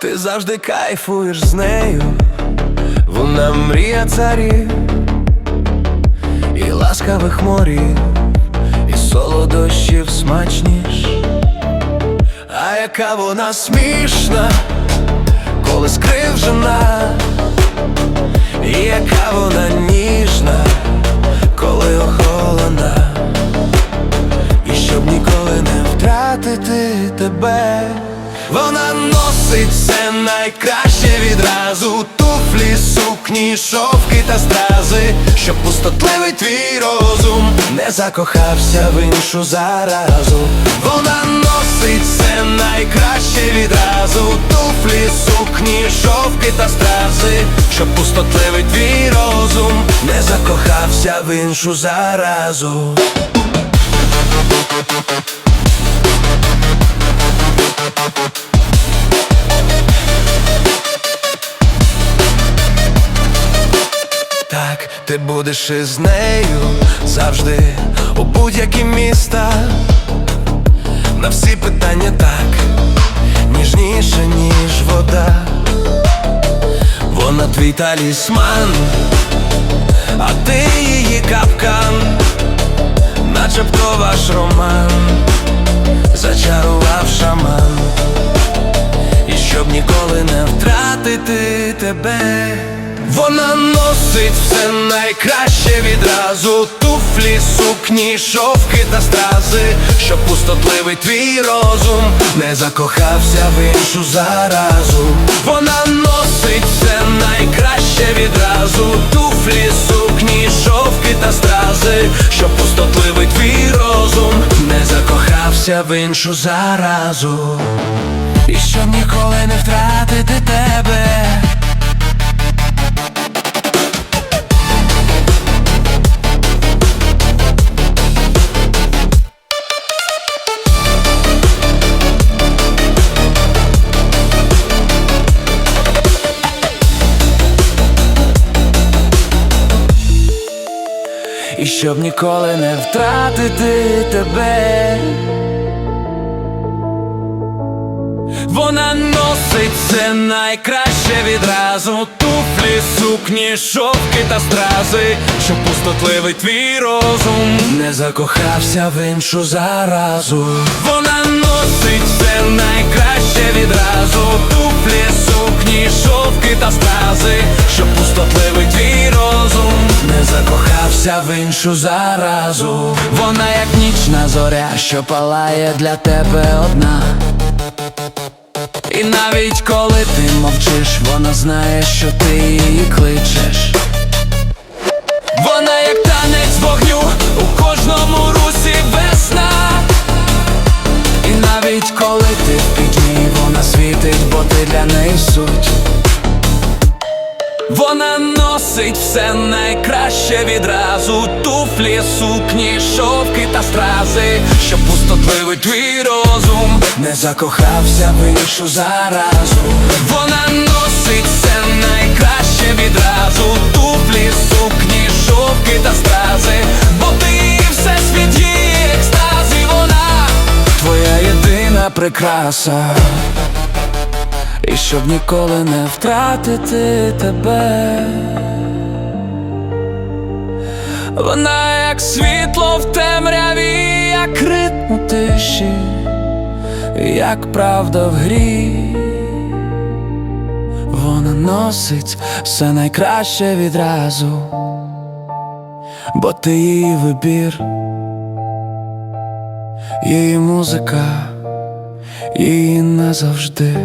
Ти завжди кайфуєш з нею, вона мрія царів. І ласкавих морів, і солодощів смачніш. А яка вона смішна, коли скривжена, яка вона ніжна, коли охолона, і щоб ніколи не втратити тебе. Вона носить все найкраще відразу. Туфлі, сукні, шовки та стрази. Щоб пустотливий твій розум не закохався в іншу заразу. Вона носить все найкраще відразу. Туфлі, сукні, шовки та стрази Щоб пустотливий твій розум не закохався в іншу заразу Так, ти будеш із нею завжди у будь-які міста. На всі питання так, Твій талісман, а ти її капкан, начебто ваш роман, зачарував шаман. І щоб ніколи не втратити тебе. Вона носить все найкраще відразу. Туфлі, сукні, шовки та стрази. Щоб пустотливий твій розум не закохався в іншу заразу. Вона носить все найкраще відразу. Туфлі, сукні, шовки та стрази. Щоб пустотливий твій розум не закохався в іншу заразу. І щоб ніколи не втратити тебе щоб ніколи не втратити тебе. Вона носить все найкраще відразу. Туфлі, сукні, шовки та стрази. Щоб пустотливий твій розум не закохався в іншу заразу. Вона носить все найкраще відразу. Туфлі, сукні, шовки та стрази. Щоб пустотливий закохався в іншу заразу Вона як нічна зоря, що палає для тебе одна і навіть коли ти мовчиш, вона знає, що ти її кличеш. Вона як танець вогню у кожному русі весна. І навіть коли ти в пітьмі, вона світить, бо ти для неї суть. Вона носить все найкраще відразу. Туфлі, сукні, шовки та стрази. Щоб пустотливий твій розум не закохався в іншу заразу. Вона носить все найкраще відразу. Туфлі, сукні, шовки та стрази. Бо ти все світ її вона твоя єдина прикраса і щоб ніколи не втратити тебе. Вона як світло в темряві, як ритм у тиші, як правда в грі. Вона носить все найкраще відразу, бо ти її вибір, її музика, її назавжди.